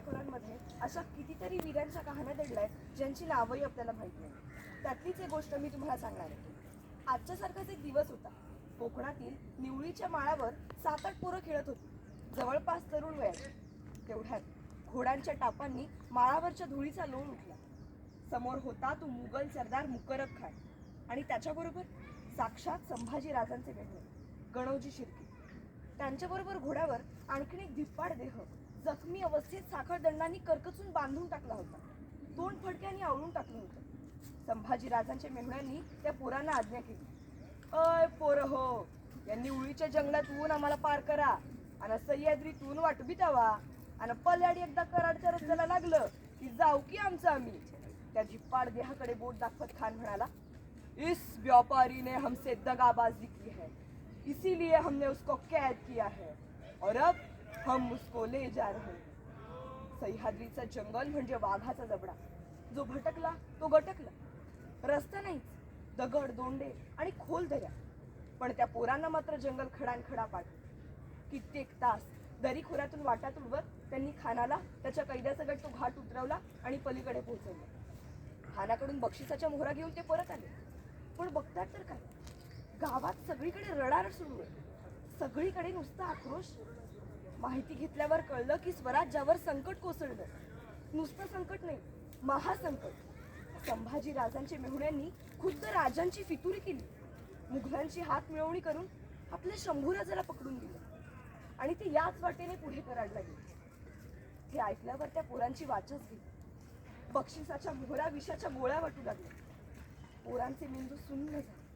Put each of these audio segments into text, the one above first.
दऱ्याखोऱ्यांमध्ये अशा कितीतरी वीरांच्या कहाण्या दडल्या आहेत ज्यांची नावही आपल्याला माहीत नाही. त्यातलीच एक गोष्ट मी तुम्हाला सांगणार आहे. आजच्यासारखाच एक दिवस होता. कोकणातील निवळीच्या माळावर सात आठ पोरं खेळत होती. जवळपास तरुण वयात तेवढ्यात घोड्यांच्या टापांनी माळावरच्या धुळीचा लोण उठला. समोर होता तो मुघल सरदार मुकरब खान. आणि त्याच्याबरोबर साक्षात संभाजी राजांचे मेहणे शिर्के. त्यांच्याबरोबर घोड्यावर आणखीन एक धिप्पाड देह जखमी अवस्थेत साखळदंडांनी करकचून बांधून टाकला होता. तोंड फडक्याने आवळून टाकलं होतं. संभाजी राजांच्या मेहुण्यांनी त्या पोरांना आज्ञा केली. अय पोर हो यांनी उळीच्या जंगलातून आम्हाला पार करा. आणि सह्याद्रीतून वाटबी द्यावा आणि पल्याडी एकदा कराडच्या रस्त्याला लागलं की जाऊ की आमचं आम्ही. त्या जिप्पाड देहाकडे बोट दाखवत खान म्हणाला इस व्यापारी ने हमसे दगाबाजी की है. इसीलिए हमने उसको कैद किया है. और अब हम उसको ले जा रहे सह्याद्रीचा सह्याद्रीचं जंगल म्हणजे वाघाचा जबडा. जो भटकला तो गटकला. रस्ता नाहीच. दगड दोंडे आणि खोल दऱ्या. पण त्या पोरांना मात्र जंगल खडानखडा पाठ कित्येक तास दरीखोऱ्यातून वाटा तुडवत त्यांनी खानाला त्याच्या कैद्यासकट तो घाट उतरवला आणि पलीकडे पोहोचवला. खानाकडून बक्षिसाच्या मोहरा घेऊन ते परत आले. पण बघतात तर काय? गावात सगळीकडे रडारड सुरू आहे. सगळीकडे नुसता आक्रोश. माहिती घेतल्यावर कळलं की स्वराज्यावर संकट कोसळलं. नुसतं संकट नाही महासंकट. संभाजी राजांचे मेहुण्यांनी खुद्द राजांची फितुरी केली. मुघलांची हात मिळवणी करून आपल्या शंभूराजाला पकडून दिलं. आणि ते याच वाटेने पुढे कराडला गेले हे ऐकल्यावर त्या पोरांची वाचच गेली. बक्षिसाच्या मोहरा विषाच्या गोळ्या वाटू लागल्या. पोरांचे मेंदू सुन्न झाले.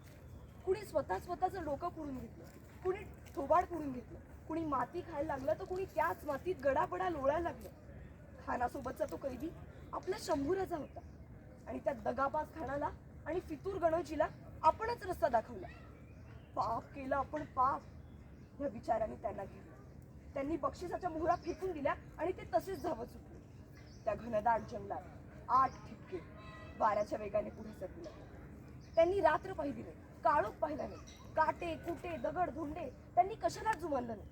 कुणी स्वतः स्वतःचं डोकं पुढून घेतलं. कुणी थोबाड पुरून घेतलं. कुणी माती खायला लागलं तर कुणी त्याच मातीत गडापडा लोळायला लागलं. खानासोबतचा तो कैदी आपला शंभुराचा होता. आणि त्या दगाबाज खानाला आणि फितूर गणोजीला आपणच रस्ता दाखवला. पाप केलं आपण पाप. या विचाराने त्यांना घेतलं त्यांनी बक्षिसाच्या मोहरा फेकून दिल्या आणि ते तसेच धावत सुटले. त्या घनदाट जंगलात आठ ठिपके वाऱ्याच्या वेगाने पुढे सरकले. त्यांनी रात्र पाहिली नाही. काळोख पाहिला नाही काटे कुटे दगड धुंडे त्यांनी कशालाच जुमानलं नाही.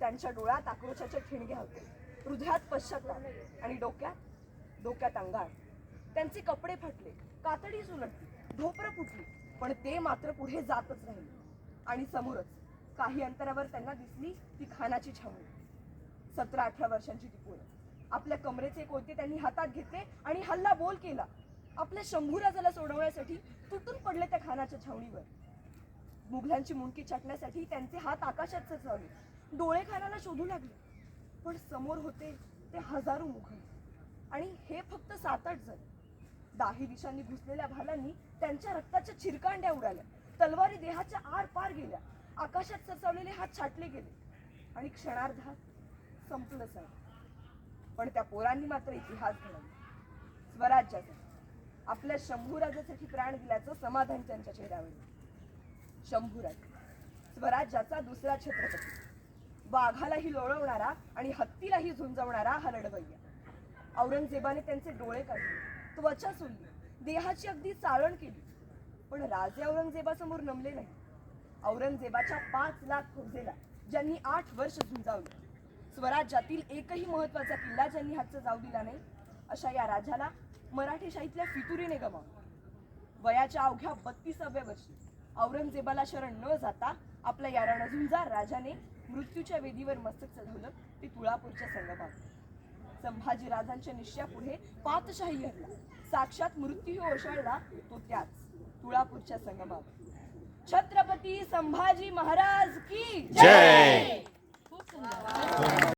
त्यांच्या डोळ्यात आक्रोशाचे ठिणग्या होते. हृदयात पश्चाताप आणि डोक्यात डोक्यात अंगार त्यांचे कपडे फाटले कातडी सुलटली ढोपरं फुटली पण ते मात्र पुढे जातच राहिले. आणि समोरच काही अंतरावर त्यांना दिसली ती खानाची छावणी. सतरा अठरा वर्षांची ती पोरं. आपल्या कमरेचे कोयते त्यांनी हातात घेतले आणि हल्ला बोल केला? आपल्या शंभूराजाला सोडवण्यासाठी तुटून पडले त्या खानाच्या छावणीवर. मुघलांची मुंडकी छाटण्यासाठी त्यांचे हात आकाशात सचवले डोळे खानाला शोधू लागले. पण समोर होते ते हजारो मुघल. आणि हे फक्त सात आठ जण. दाही दिशांनी घुसलेल्या भालांनी त्यांच्या रक्ताच्या चिरकांड्या उडाल्या. तलवारी देहाच्या आर पार गेल्या. आकाशात सचवलेले हात छाटले गेले. आणि क्षणार्धात संपलं सण पण त्या पोरांनी मात्र इतिहास घडवला. स्वराज्याचा. आपल्या शंभूराजासाठी प्राण दिल्याचं समाधान त्यांच्या चेहऱ्यावर शंभूराज स्वराज्याचा दुसरा छत्रपती. वाघालाही लोळवणारा आणि हत्तीलाही झुंजवणारा हा लढवय्या. औरंगजेबाने त्यांचे डोळे काढले. त्वचा सुलली देहाची अगदी चाळण केली. पण राजे औरंगजेबासमोर नमले नाही. औरंगजेबाच्या पाच लाख फौजेला ज्यांनी आठ वर्ष झुंजावले. स्वराज्यातील एकही महत्त्वाचा किल्ला ज्यांनी हातचा जाऊ दिला नाही अशा या राजाला मराठीशाहीतल्या फितुरीने गमावलं. वयाच्या अवघ्या बत्तीसाव्या वर्षी औरंगजेबाला शरण न जाता आपल्या या रणझुंजार राजाने मृत्यूच्या वेदीवर मस्तक चढवलं ते तुळापूरच्या संगमात. संभाजी राजांच्या निश्चयापुढे पातशाही हरला साक्षात मृत्यू ओशाळला तो त्याच तुळापूरच्या संगमावर छत्रपती संभाजी महाराज की जय!